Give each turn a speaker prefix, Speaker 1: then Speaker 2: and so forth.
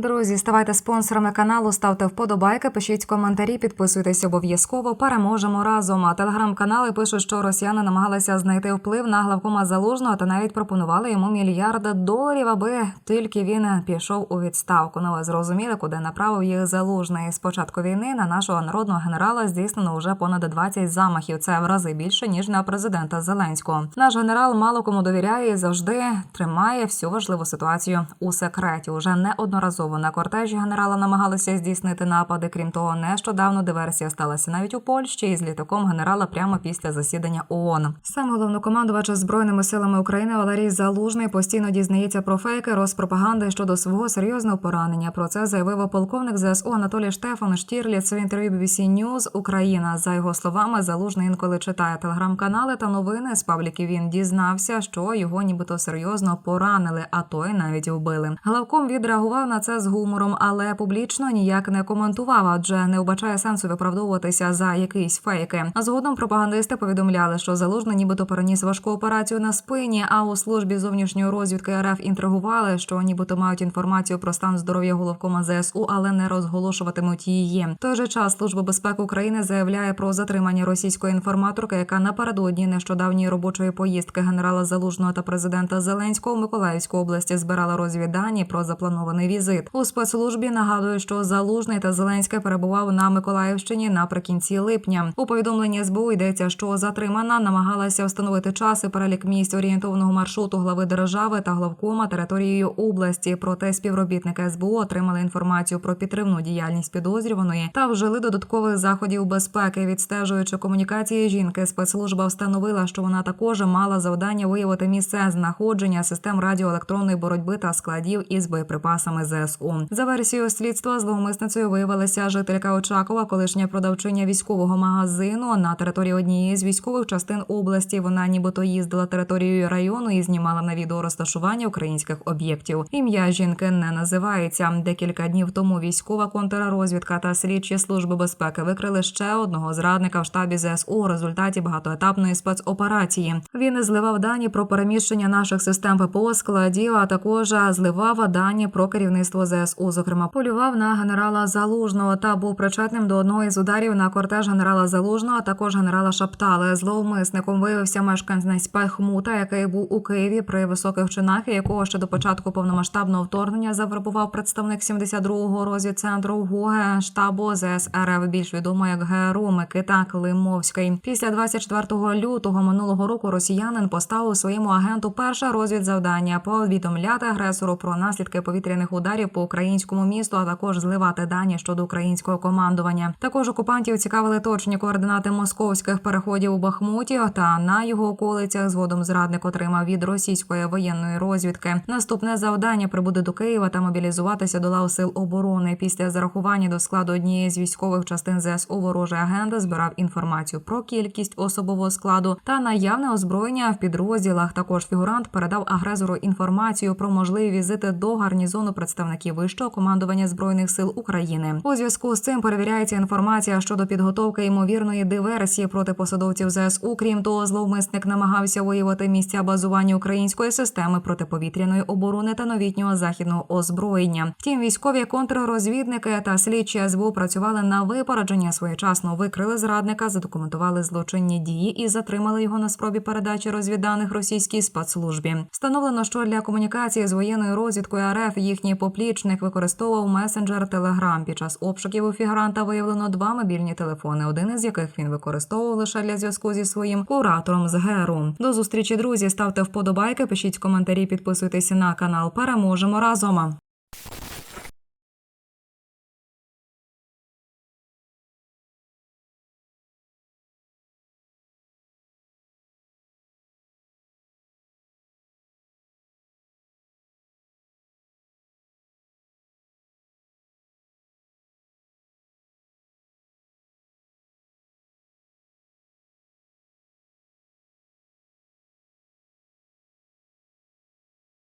Speaker 1: Друзі, ставайте спонсорами каналу, ставте вподобайки, пишіть коментарі, підписуйтесь обов'язково. Переможемо разом. А телеграм-канали пишуть, що росіяни намагалися знайти вплив на главкома залужного та навіть пропонували йому мільярд доларів, аби тільки він пішов у відставку. Ну ви зрозуміли, куди направив їх залужний. З початку війни на нашого народного генерала здійснено вже понад 20 замахів. Це в рази більше ніж на президента Зеленського. Наш генерал мало кому довіряє і завжди тримає всю важливу ситуацію у секреті. Уже неодноразово на кортежі генерала намагалися здійснити напади. Крім того, нещодавно диверсія сталася навіть у Польщі із літаком генерала прямо після засідання ООН. Сам головнокомандувач збройними силами України Валерій Залужний постійно дізнається про фейки розпропаганди щодо свого серйозного поранення. Про це заявив полковник ЗСУ Анатолій Штефан Штірліц в інтерв'ю BBC News Україна. За його словами, залужний інколи читає телеграм-канали та новини з пабліків. Він дізнався, що його нібито серйозно поранили, а то й навіть вбили. Главком відреагував на це з гумором, але публічно ніяк не коментував, адже не вбачає сенсу виправдовуватися за якісь фейки. А згодом пропагандисти повідомляли, що залужний нібито переніс важку операцію на спині. А у службі зовнішньої розвідки РФ інтригували, що нібито мають інформацію про стан здоров'я головкома ЗСУ, але не розголошуватимуть її. В той же час служба безпеки України заявляє про затримання російської інформаторки, яка напередодні нещодавньої робочої поїздки генерала Залужного та президента Зеленського в Миколаївську області збирала розвіддані про запланований візит. У спецслужбі нагадують, що Залужний та Зеленський перебував на Миколаївщині наприкінці липня. У повідомленні СБУ йдеться, що затримана намагалася встановити час і перелік місць орієнтовного маршруту глави держави та главкома територією області. Проте співробітники СБУ отримали інформацію про підтримну діяльність підозрюваної та вжили додаткових заходів безпеки. Відстежуючи комунікації жінки, спецслужба встановила, що вона також мала завдання виявити місце знаходження систем радіоелектронної боротьби та складів із боєприпасами ЗСУ. За версією слідства зловмисницею виявилася жителька Очакова, колишня продавчиня військового магазину на території однієї з військових частин області. Вона нібито їздила територією району і знімала на відео розташування українських об'єктів. Ім'я жінки не називається. Декілька днів тому військова контррозвідка та слідчі служби безпеки викрили ще одного зрадника в штабі ЗСУ у результаті багатоетапної спецоперації. Він зливав дані про переміщення наших систем ППО складів, а також зливав дані про керівництво ЗСУ. Зокрема, полював на генерала Залужного та був причетним до одного із ударів на кортеж генерала Залужного, а також генерала Шаптали. Зловмисником виявився мешканець Пехмута, який був у Києві при високих чинах, і якого ще до початку повномасштабного вторгнення завербував представник 72-го розвідцентру ГУГЕ штабу ЗСРФ, більш відомо як ГРУ Микита Климовський. Після 24 лютого минулого року росіянин поставив своєму агенту перше розвідзавдання повідомляти агресору про наслідки повітряних ударів по українському місту, а також зливати дані щодо українського командування. Також окупантів цікавили точні координати московських переходів у Бахмуті та на його околицях. Згодом зрадник отримав від російської воєнної розвідки. Наступне завдання прибуде до Києва та мобілізуватися до лав сил оборони. Після зарахування до складу однієї з військових частин ЗСУ ворожий агент збирав інформацію про кількість особового складу та наявне озброєння в підрозділах. Також фігурант передав агресору інформацію про можливі візити до гарнізону представників і вищого командування збройних сил України. У зв'язку з цим перевіряється інформація щодо підготовки ймовірної диверсії проти посадовців ЗСУ. Крім того, зловмисник намагався воювати місця базування української системи протиповітряної оборони та новітнього західного озброєння. Втім, військові контррозвідники та слідчі СБУ працювали на випередження своєчасно викрили зрадника, задокументували злочинні дії і затримали його на спробі передачі розвідданих російській спецслужбі. Встановлено, що для комунікації з воєнною розвідкою РФ їхні поплі. 20-річник використовував месенджер Telegram. Під час обшуків у фігранта виявлено два мобільні телефони, один із яких він використовував лише для зв'язку зі своїм куратором з Геру. До зустрічі друзі ставте вподобайки, пишіть коментарі, підписуйтесь на канал. Переможемо разом.